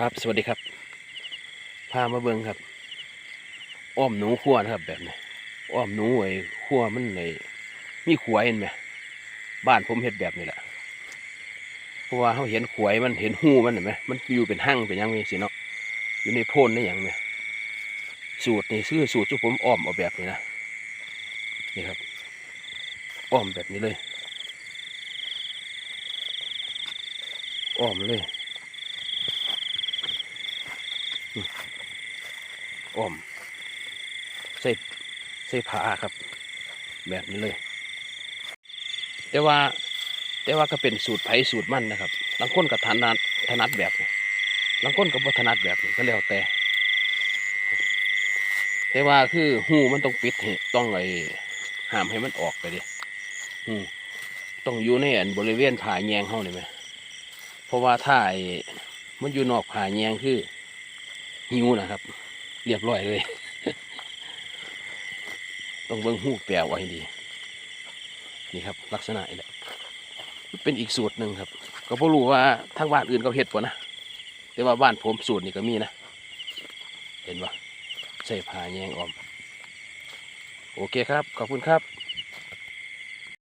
ครับสวัสดีครับ พามาเบิ่งครับ อ้อมหนูขั้วนะครับ แบบนี้อ้อมหนูไอ้ขั้วมันไอ้มีขวยเห็นไหมบ้านผมเห็ดแบบนี้แหละเพราะว่าเขาเห็นขวยมันเห็นหูมันเห็นไหมมันอยู่เป็นหั่งเป็นยังไงสิเนาะอยู่ในโพนในอย่างเนี่ยสูตรนี่ซื้อสูตรที่ผมอ้อมเอาแบบนี้นะนี่ครับ อ้อมแบบนี้เลย อ้อมเลย อ้อมใส่ใส่ผ้าครับ แบบนี้เลย แต่ว่าแต่ว่าก็เป็นสูตรไผ่สูตรมันนะครับบางคนก็ถนัดถนัดแบบนี้บางคนก็บ่ถนัดแบบนี้ก็แล้วแต่ แต่ว่าคือหูมันต้องปิดต้องไอ้ห้ามให้มันออกไปดิหูต้องอยู่ในอันบริเวณผ่าแยงเฮานี่ไหมเพราะว่าถ้าไอ้มันอยู่นอกผ่าแยงคือ หิวนะครับ เรียบร้อยเลย ต้องเบิ่งหูแปลไว้ให้ดี นี่ครับ ลักษณะนี่แหละเป็นอีกสูตรหนึ่งครับ ก็บ่รู้ว่าทางบ้านอื่นเขาเฮ็ดป่ะนะแต่ว่าบ้านผมสูตรนี่ก็มีนะ เห็นปะใส่ผ้าแยงออม โอเคครับ ขอบคุณครับ